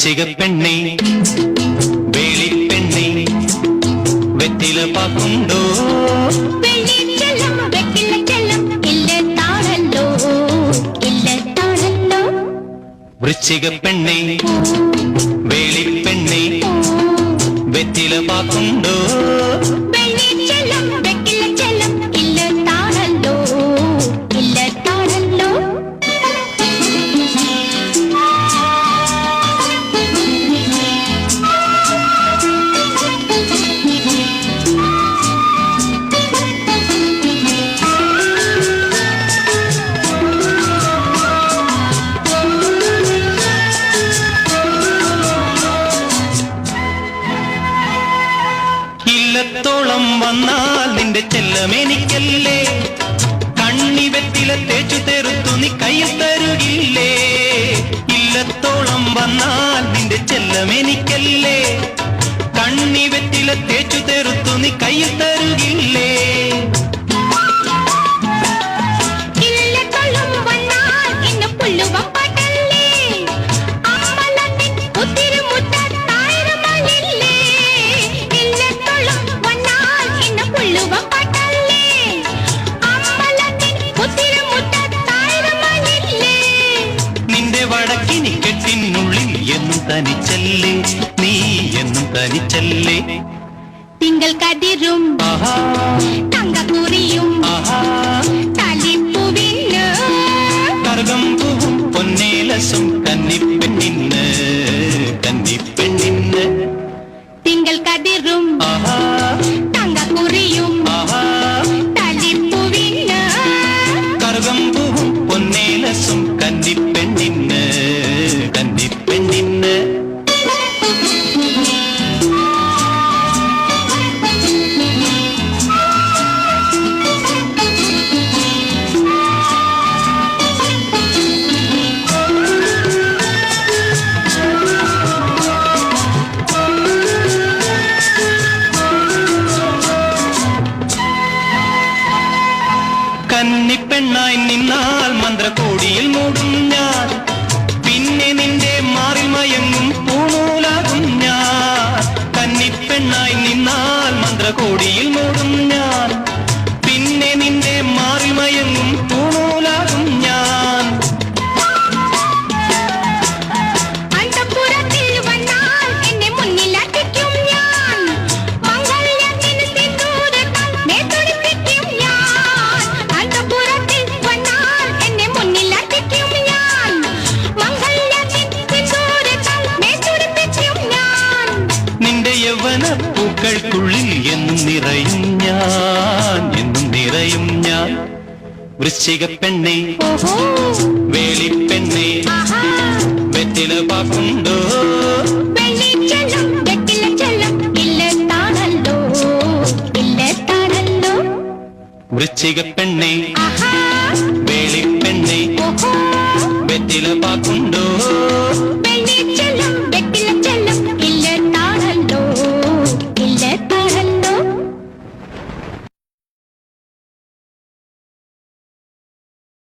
சிகப்பெண்ணே வேலிப்பெண்ணே வெத்தில பாக்குண்டோ விருச்சிக பெண்ணை வேலி பெண்ணை வெத்தில பாக்குண்டோ ഇല്ലത്തോളം വന്നാൽ നിന്റെ ചെല്ലമെനിക്കല്ലേ കണ്ണി വെറ്റില തേച്ചു തെറുത്തു നീ കയ്യിൽ തരുകില്ലേ. ഇല്ലത്തോളം വന്നാൽ നിന്റെ ചെല്ലമെനിക്കല്ലേ കണ്ണി വെറ്റില തേച്ചു തെറുത്തു നീ കയ്യിൽ തരുകില്ലേ. தனிச்செல்லே நீ என்னும் தனிச்செல்லே திங்கள் கதிரும் தங்க குறியும் தலிப்புவின்னு கருகம் பூவும் பொன்னேலசும் கன்னி பெண்ணின்னு கன்னி பெண்ணின்னு. திங்கள் கதிரும் தங்க குறியும் தலிப்புவின்னு கருகம் பூவும் பொன்னேலசும் கன்னி കന്നിപ്പെണ്ണായി നിന്നാൽ മന്ത്രകോടിയിൽ മൂടും ഞാൻ. പിന്നെ നിന്റെ മാറിൽ മയങ്ങും പൂക്കൾക്കുള്ളിൽ എന്നും നിറയും ഞാൻ എന്നും നിറയും ഞാൻ. വൃശ്ചിക പെണ്ണെ വേളിപ്പെണ്ണെ ആഹാ. വെറ്റില പാക്കുണ്ടോ വൃശ്ചിക പെണ്ണെ ആഹാ. വേളിപ്പെണ്ണെ ഓഹോ. വെറ്റില പാക്കുണ്ടോ